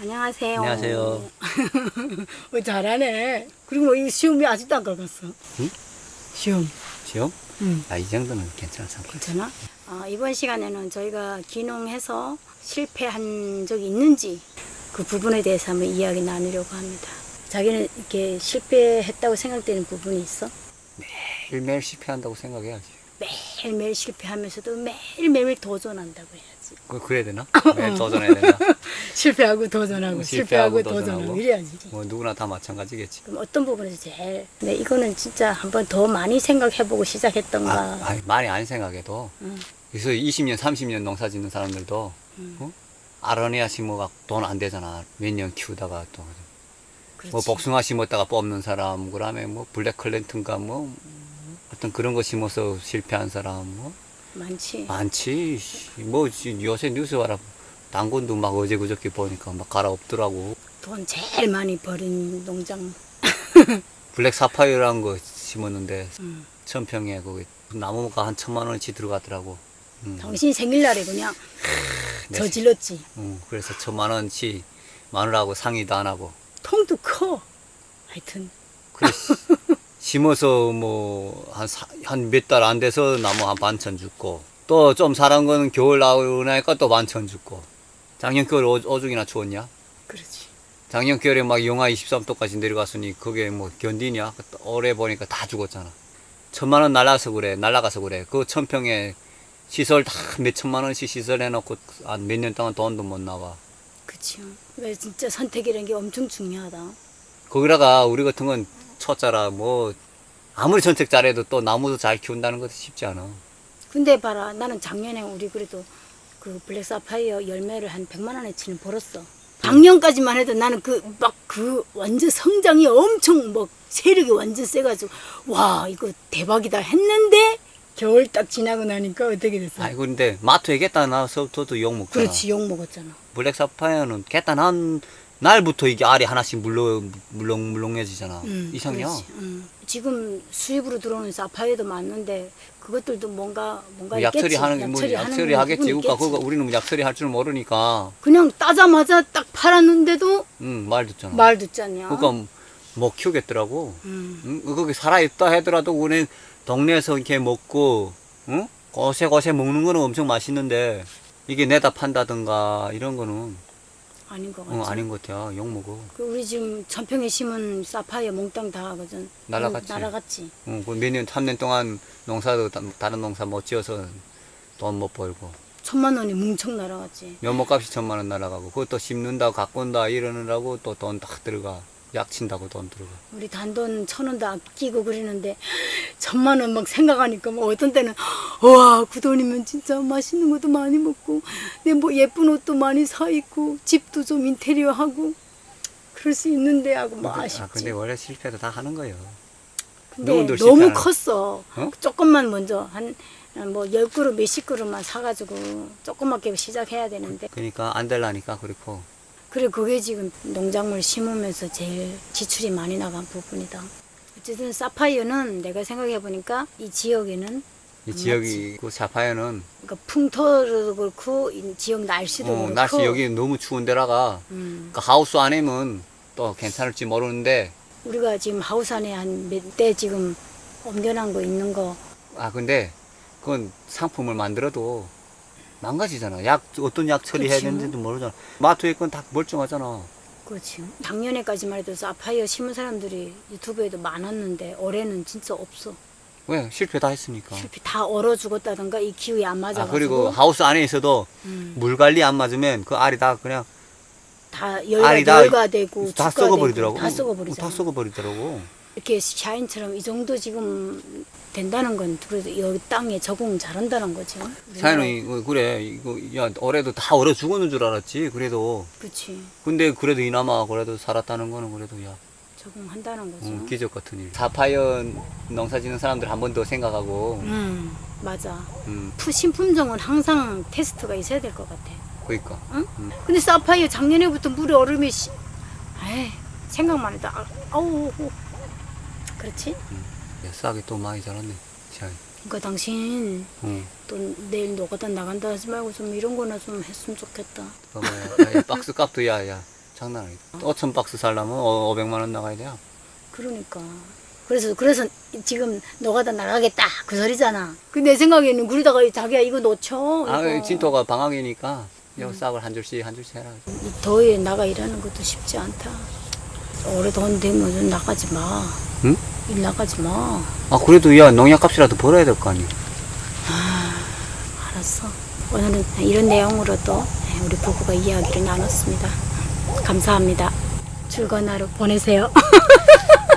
안녕하세요. 안녕하세요. 어, 잘하네. 그리고 뭐이 시험이 아직도 안 가봤어. 응? 시험. 시험? 응. 아, 이 정도는 괜찮아. 괜찮아? 아, 이번 시간에는 저희가 귀농해서 실패한 적이 있는지 그 부분에 대해서 한번 이야기 나누려고 합니다. 자기는 이렇게 실패했다고 생각되는 부분이 있어? 매일매일 실패한다고 생각해야지. 매일매일 실패하면서도 매일매일 도전한다고 해야지. 그, 그래야 되나? 매일 도전해야 되나? 실패하고 도전하고 어, 실패하고, 실패하고 도전하고, 도전하고. 이래야지. 뭐 누구나 다 마찬가지겠지. 그럼 어떤 부분에서 제일 네, 이거는 진짜 한번 더 많이 생각해보고 시작했던가. 아, 아니, 많이 안 생각해도 응. 그래서 20년, 30년 농사 짓는 사람들도 음. 어? 아로니아 심어가 돈 안 되잖아. 몇 년 키우다가 또. 그렇지. 뭐 복숭아 심었다가 뽑는 사람, 그다음에 뭐 블랙컬렌트인가 뭐 어떤 그런 거 심어서 실패한 사람 뭐 많지. 많지. 뭐 지- 요새 뉴스 봐라. 당근도 막 어제 그저께 보니까 막 갈아엎더라고. 돈 제일 많이 버린 농장. 블랙 사파이어라는 거 심었는데 음. 천평에 거기 나무가 한 천만 원치 들어가더라고. 음. 당신 생일날에 그냥 네. 저질렀지. 음, 그래서 천만 원치 마누라하고 상의도 안 하고. 통도 커. 하여튼 그래 심어서 뭐 한 몇 달 안 돼서 나무 한 반천 죽고 또 좀 사는 거는 겨울 나오니까 또 반천 죽고 작년 겨울 오, 오죽이나 추웠냐? 그렇지. 작년 겨울에 막 영하 23도까지 내려갔으니 그게 뭐 견디냐? 올해 보니까 다 죽었잖아. 천만 원 날라서 그래, 날라가서 그래. 그 천평에 시설 다 몇 천만 원씩 시설해놓고 한 몇 년 동안 돈도 못 나와. 그치요. 왜 진짜 선택이라는 게 엄청 중요하다. 거기다가 우리 같은 건 초짜라 뭐 아무리 정책 잘해도 또 나무도 잘 키운다는 것도 쉽지 않아. 근데 봐라, 나는 작년에 우리 그래도 그 블랙 사파이어 열매를 한 100만 원어치는 벌었어. 작년까지만 해도 나는 그 막 그 완전 성장이 엄청 막 세력이 완전 세가지고 와 이거 대박이다 했는데 겨울 딱 지나고 나니까 어떻게 됐어? 아이고 근데 마트에 겠다 나서 저도 욕 먹잖아. 그렇지 욕 먹었잖아. 블랙 사파이어는 겠다 난 날부터 이게 알이 하나씩 물렁 물렁 물렁해지잖아. 음, 이상이야. 음. 지금 수입으로 들어오는 사파이어도 많는데 그것들도 뭔가 뭔가 뭐 약처리. 하는 뭐 약처리 하는 약처리 하겠지. 그러니까. 그거 우리는 뭐 약처리 할 줄 모르니까 그냥 따자마자 딱 팔았는데도 음, 말 듣잖아. 말 듣잖냐. 그러니까 못 키우겠더라고. 음. 응? 거기 살아 있다 하더라도 우리 동네에서 이렇게 먹고, 응? 고세 고세 먹는 거는 엄청 맛있는데, 이게 내다 판다든가, 이런 거는, 아닌 것 같지. 어, 아닌 것 같아. 욕 먹어. 그 우리 지금 천평에 심은 사파이어 몽땅 다 하거든. 날아갔지. 음, 날아갔지. 응, 그몇 년, 3년 동안 농사도 다- 다른 농사 못 지어서 돈 못 벌고. 천만 원이 뭉청 날아갔지. 면목값이 천만 원 날아가고, 그것도 심는다, 가꾼다, 이러느라고 또돈딱 들어가. 약 친다고 돈 들어가. 우리 단돈 천 원도 아끼고 그러는데 천만 원 막 생각하니까 뭐 어떤 때는 와 그 돈이면 진짜 맛있는 것도 많이 먹고 내 뭐 예쁜 옷도 많이 사 입고 집도 좀 인테리어 하고 그럴 수 있는데 하고 뭐 근데- 아쉽지. 아, 근데 원래 실패도 다 하는 거예요. 근데 너무 실패하는- 컸어. 어? 조금만 먼저 한 뭐열 그릇 몇십 그릇만 사가지고 조그맣게 시작해야 되는데 그러니까 안 될라니까, 그렇고. 그래 그게 지금 농작물 심으면서 제일 지출이 많이 나간 부분이다. 어쨌든 사파이어는 내가 생각해 보니까 이 지역에는 이안 지역이 그 사파이어는 그러니까 풍토도 그렇고 이 지역 날씨도 어, 그렇고. 날씨 여기 너무 추운 데라가 음, 그 하우스 안에면 또 괜찮을지 모르는데 우리가 지금 하우스 안에 한 몇 대 지금 옮겨놓은 거 있는 거. 아 근데 그건 상품을 만들어도 망가지잖아. 약 어떤 약 처리해야 그치. 되는지도 모르잖아. 마트에 건 다 멀쩡하잖아. 그렇지. 작년에까지만 해도 사파이어 심은 사람들이 유튜브에도 많았는데 올해는 진짜 없어. 왜 실패 다 했으니까. 실패 다 얼어 죽었다던가 이 기후에 안아 맞아가지고 그리고 하우스 안에 있어도 음, 물 관리 안 맞으면 그 알이 다 그냥 다 알이 다- 열가되고 다 썩어버리더라고. 다 썩어버리잖아. 다 썩어버리더라고. 이렇게 샤인처럼 이 정도 지금 된다는 건 그래도 여기 땅에 적응 잘한다는 거죠. 사연은 이거 그래 이거 야 올해도 다 얼어 죽었는 줄 알았지. 그래도 그렇지. 근데 그래도 이나마 그래도 살았다는 거는 그래도 야 적응한다는 거죠. 음, 기적 같은 일. 사파이어 농사 짓는 사람들 한 번 더 생각하고, 음, 맞아. 음, 푸- 신품종은 항상 테스트가 있어야 될 것 같아. 그니까. 응? 음. 근데 사파이어 작년에부터 물에 얼음이 씨, 에이, 생각만 해도 아, 아우, 아우. 그렇지? 야, 싹이 또 많이 자랐네. 자, 그러니까 당신 응. 또 내일 노가다 나간다 하지 말고 좀 이런 거나 좀 했으면 좋겠다. 그 뭐야, 야, 이 박스 값도 야, 야, 장난 아니다. 5천 박스 살려면 500만 원 나가야 돼. 그러니까. 그래서 그래서 지금 노가다 나가겠다 그 소리잖아. 그 내 생각에는 그러다가 자기야 이거 놓쳐. 아, 이거. 진토가 방학이니까 여 싹을 한 줄씩 한 줄씩 해라. 이 더위에 나가 일하는 것도 쉽지 않다. 올해 돈 되면 좀 나가지 마. 응? 일 나가지 마. 아, 그래도 야, 농약 값이라도 벌어야 될 거 아니야. 알았어. 오늘은 이런 내용으로 또 우리 부부가 이야기를 나눴습니다. 감사합니다. 즐거운 하루 보내세요.